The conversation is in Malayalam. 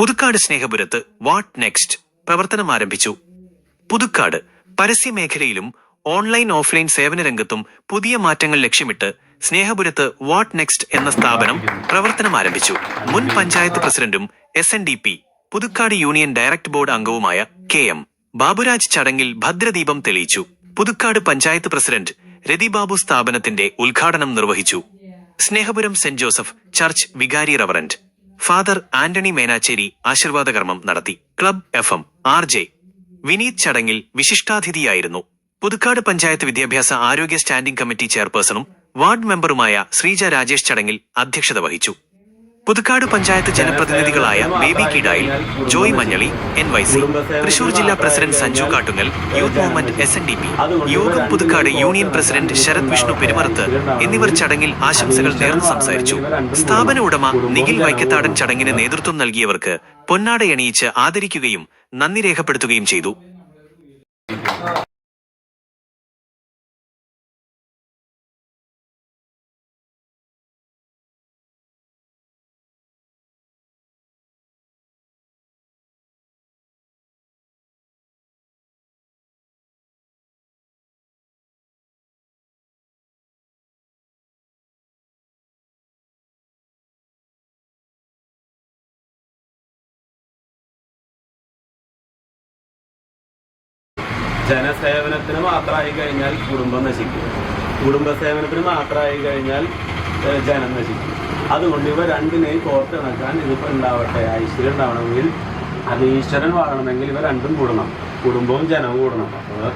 പുതുക്കാട് സ്നേഹപുരത്ത് വാട്ട് നെക്സ്റ്റ് പ്രവർത്തനം ആരംഭിച്ചു. പുതുക്കാട് പരസ്യമേഖലയിലും ഓൺലൈൻ ഓഫ്ലൈൻ സേവന രംഗത്തും പുതിയ മാറ്റങ്ങൾ ലക്ഷ്യമിട്ട് സ്നേഹപുരത്ത് വാട്ട് നെക്സ്റ്റ് എന്ന സ്ഥാപനം പ്രവർത്തനം ആരംഭിച്ചു. മുൻ പഞ്ചായത്ത് പ്രസിഡന്റും S N D P Puthukkad union direct board അംഗവുമായ കെ എം ബാബുരാജ് ചടങ്ങിൽ ഭദ്രദീപം തെളിയിച്ചു. പുതുക്കാട് പഞ്ചായത്ത് പ്രസിഡന്റ് രതിബാബു സ്ഥാപനത്തിന്റെ ഉദ്ഘാടനം നിർവഹിച്ചു. സ്നേഹപുരം സെന്റ് ജോസഫ് ചർച്ച് വികാരി റവറന്റ്. ഫാദർ ആന്റണി മേനാച്ചേരി ആശീർവാദകർമ്മം നടത്തി. Club F M R J. Vineeth ചടങ്ങിൽ വിശിഷ്ടാതിഥിയായിരുന്നു. പുതുക്കാട് പഞ്ചായത്ത് വിദ്യാഭ്യാസ ആരോഗ്യ സ്റ്റാൻഡിംഗ് കമ്മിറ്റി ചെയർപേഴ്സണും വാർഡ് മെമ്പറുമായ ശ്രീജ രാജേഷ് ചടങ്ങിൽ അധ്യക്ഷത വഹിച്ചു. Puthukkad panchayat ജനപ്രതിനിധികളായ Baby Kidayil Joy Manjali N Y C Thrissur ജില്ലാ president Sanju Kattungal youth movement S N D P യോഗം പുതുക്കാട് യൂണിയൻ പ്രസിഡന്റ് ശരത് വിഷ്ണു പെരുമറത്ത് എന്നിവർ ചടങ്ങിൽ ആശംസകൾ നേർന്ന് സംസാരിച്ചു. സ്ഥാപന ഉടമ നിഖിൽ വൈക്കത്താടൻ ചടങ്ങിന് നേതൃത്വം നൽകിയവർക്ക് പൊന്നാടയണിയിച്ച് ആദരിക്കുകയും നന്ദി രേഖപ്പെടുത്തുകയും ചെയ്തു. ജനസേവനത്തിന് മാത്രമായി കഴിഞ്ഞാൽ കുടുംബം നശിക്കും. കുടുംബ സേവനത്തിന് മാത്രമായി കഴിഞ്ഞാൽ ജനം നശിക്കും. അതുകൊണ്ട് ഇവ രണ്ടിനെയും കോർത്തിണക്കാൻ ഇതിപ്പോൾ ഉണ്ടാവട്ടെ ഐശ്വര്യം ഉണ്ടാവണമെങ്കിൽ അത് ഈശ്വരൻ വാഴണമെങ്കിൽ ഇവ രണ്ടും കൂടണം. കുടുംബവും ജനവും കൂടണം. അപ്പോൾ